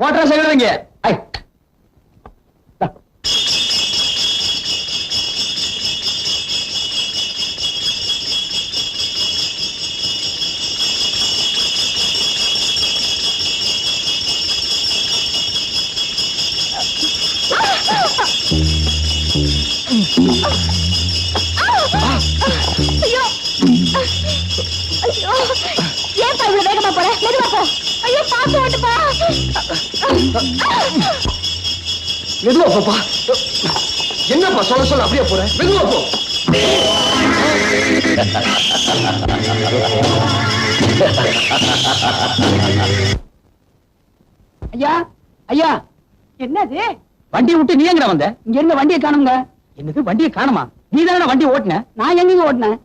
ஓட்டுற செய்வீங்க ஐ. ஐயோ ஏன்பா இவ்வளவு வேகமா போற? மெதுவா போ. ஐயோ பாத்து ஓட்டுப்பா மெதுவா போப்பா என்னப்பா சொல்ல சொல்ல அப்படியே போற? மெதுவா போ. ஐயா ஐயா. என்னது? வண்டியை விட்டு நீ எங்கடா வந்த? இங்க இருந்த வண்டியை காணுங்க. என்னது வண்டியை காணுமா? நீ தானே வண்டி ஓட்டுன? நான் எங்கங்க ஓட்டினேன்?